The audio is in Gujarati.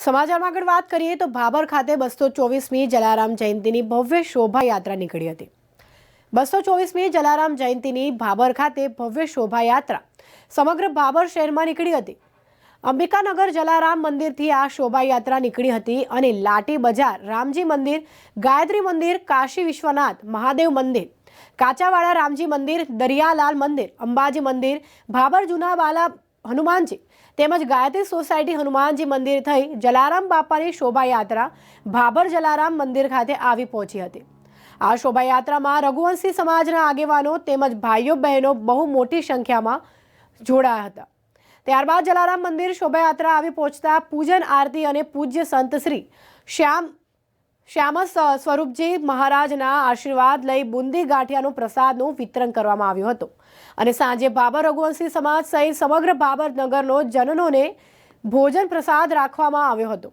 સમાચારમાં આગળ વાત કરીએ તો ભાભર ખાતે બસો ચોવીસમી જલારામ જયંતિની ભવ્ય શોભાયાત્રા નીકળી હતી. બસો ચોવીસમી જલારામ જયંતિની ભાભર ખાતે ભવ્ય શોભાયાત્રા સમગ્ર ભાભર શહેરમાં નીકળી હતી. અંબિકાનગર જલારામ મંદિરથી આ શોભાયાત્રા નીકળી હતી અને લાટી બજાર, રામજી મંદિર, ગાયત્રી મંદિર, કાશી વિશ્વનાથ, મહાદેવ મંદિર, કાચાવાડા રામજી મંદિર, દરિયાલાલ મંદિર, અંબાજી મંદિર, ભાભર જૂના બાલા હનુમાનજી તેમજ ગાયત્રી સોસાયટી હનુમાનજી મંદિર થઈ જલારામ બાપાની શોભાયાત્રા ભાભર જલારામ મંદિર ખાતે આવી પહોંચી હતી. આ શોભાયાત્રામાં રઘુવંશી સમાજના આગેવાનો તેમજ ભાઈઓ બહેનો બહુ મોટી સંખ્યામાં જોડાયા હતા. ત્યારબાદ જલારામ મંદિર શોભાયાત્રા આવી પહોંચતા પૂજન આરતી અને પૂજ્ય સંત શ્રી શ્યામ શ્યામ સ્વરૂપજી મહારાજના આશીર્વાદ લઈ બુંદી ગાંઠિયાનું પ્રસાદનું વિતરણ કરવામાં આવ્યું હતું. અને સાંજે બાબર રઘુવંશી સમાજ સહિત સમગ્ર બાબર નગરનો જનનોને ભોજન પ્રસાદ રાખવામાં આવ્યો હતો.